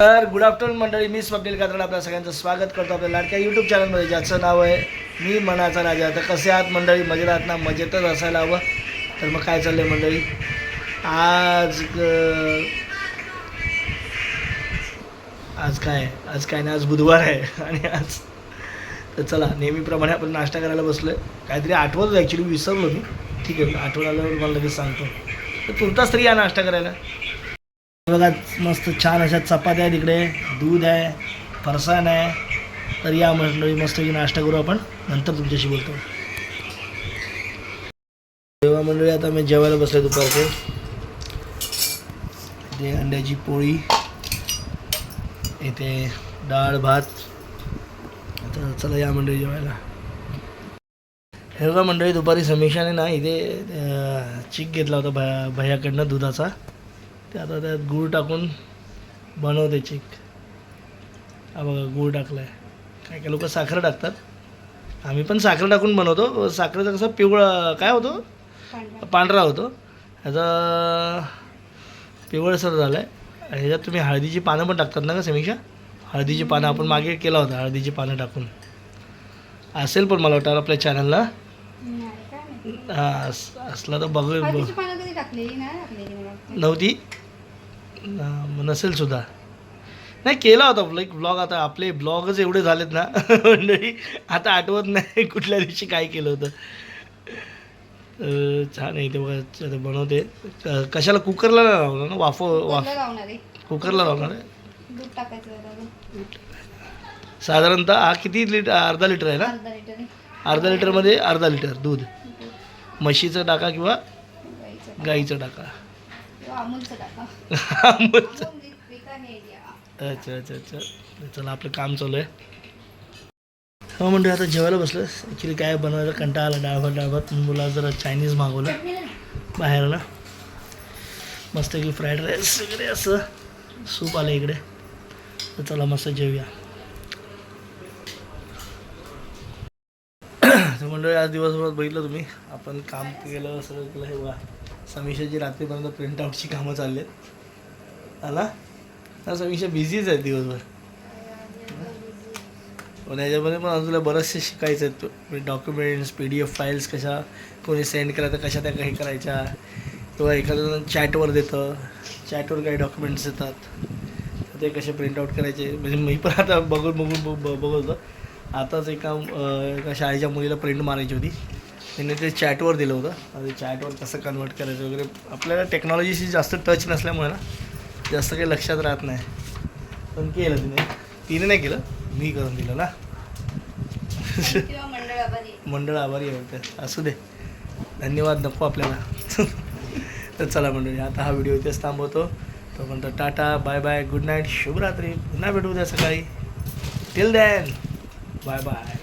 तर good afternoon मंडळी मी स्वप्नील कात्रड आपल्या सगळ्यांचं स्वागत करतो आपल्या लाडक्या यूट्यूब चॅनलमध्ये ज्याचं नाव आहे मी मनाचा राजा. तर कसे आहात मंडळी? मजेत आहात ना? मजेतच असायला हवं. तर मग काय चाललंय मंडळी? आज आज काय? आज काय नाही आज बुधवार आहे. आणि आज तर चला नेहमीप्रमाणे आपण नाश्ता करायला बसलो आहे काहीतरी आठवत ॲक्च्युली विसरलो मी. ठीक आहे आठवण आल्यावर मला लगेच सांगतो. तर तुर्तास तरी या नाश्ता करायला? बघा मस्त छान अशा चपात्या आहेत इकडे. दूध आहे फरसाण आहे. तर या मंडळी मस्त नाश्ता करू आपण. नंतर तुमच्याशी बोलतो. जेव्हा मंडळी आता मी जेवायला बसले दुपारचे. इथे अंड्याची पोळी. इथे डाळ भात. आता चला या मंडळी जेवायला. हे बघा मंडळी दुपारी समीक्षाने ना इथे चिक घेतला होता भया भैयाकडनं दुधाचा. ते आता त्यात गूळ टाकून बनवते चिक हा बघा गूळ टाकला आहे काय काय लोक साखर टाकतात. आम्ही पण साखर टाकून बनवतो. साखरेचा कसं पिवळा काय होतो? पांढरा. होतो. ह्याचा पिवळसर झाला आहे ह्याच्यात तुम्ही हळदीची पानं पण टाकतात ना का समीक्षा? हळदीची पानं आपण मागे केला होता हळदीची पानं टाकून. असेल पण मला वाटतं आपल्या चॅनलला हा अस- असला तर बघ. नव्हती? नसेल सुद्धा. नाही केला होता लाईक ब्लॉग आता आपले ब्लॉगच एवढे झालेत ना. मंडळी आता आठवत नाही कुठल्या दिवशी काय केलं होतं. छान आहे ते बघा बनवते. कशाला कुकरला नाही लावलं ना? वाफ वाफ कुकरला लावणार आहे? लावणार. साधारणतः हा किती लिटर? अर्धा लिटर आहे ना? अर्धा लिटरमध्ये अर्धा लिटर दूध. म्हशीचं टाका किंवा गाईचं. गाईचं टाका अच्छा अच्छा अच्छा. चला आपलं काम चालू आहे. हो म्हणजे आता जेवायला बसलं ॲक्च्युली काय बनवायला कंटाळा आला डाळ भात डाळ भात म्हणून मुला जरा चायनीज मागवलं. बाहेर ना. मस्त की फ्राईड राईस वगैरे असं. सूप आलं इकडे. तर चला मस्त जेवूया तर मंडळी आज दिवसभरात बघितलं तुम्ही. आपण काम केलं सगळं केलं. हे बघा समीक्षाची रात्रीपर्यंत प्रिंटआउटची कामं चालली आहेत. आला हा समीक्षा बिझीच आहे दिवसभर. पण याच्यामध्ये पण अजून बरंचसे शिकायचं आहेत. Documents P D F files कशा कोणी सेंड केल्या तर कशा त्या काही करायच्या. किंवा एखादं चॅटवर देतं. चॅटवर काही डॉक्युमेंट्स येतात. ते कसे प्रिंटआउट करायचे? म्हणजे मी पण आता बघून बघून बघ ब- बघत आताच एका एका शाळेच्या मुलीला प्रिंट मारायची होती. त्यांनी ते चॅटवर दिलं होतं. आणि चॅटवर कसं कन्वर्ट करायचं वगैरे आपल्याला टेक्नॉलॉजीशी जास्त टच नसल्यामुळे ना जास्त काही लक्षात राहत नाही. पण केलं तिने. तिने नाही केलं मी करून दिलं ना. मंडळ आभारी. आहे. असू दे. धन्यवाद नको आपल्याला. तर चला मंडळी आता हा व्हिडिओ इथेच थांबवतो. तो म्हणतो tata bye bye good night शुभरात्री. पुन्हा भेटू उद्या सकाळी. Till then bye bye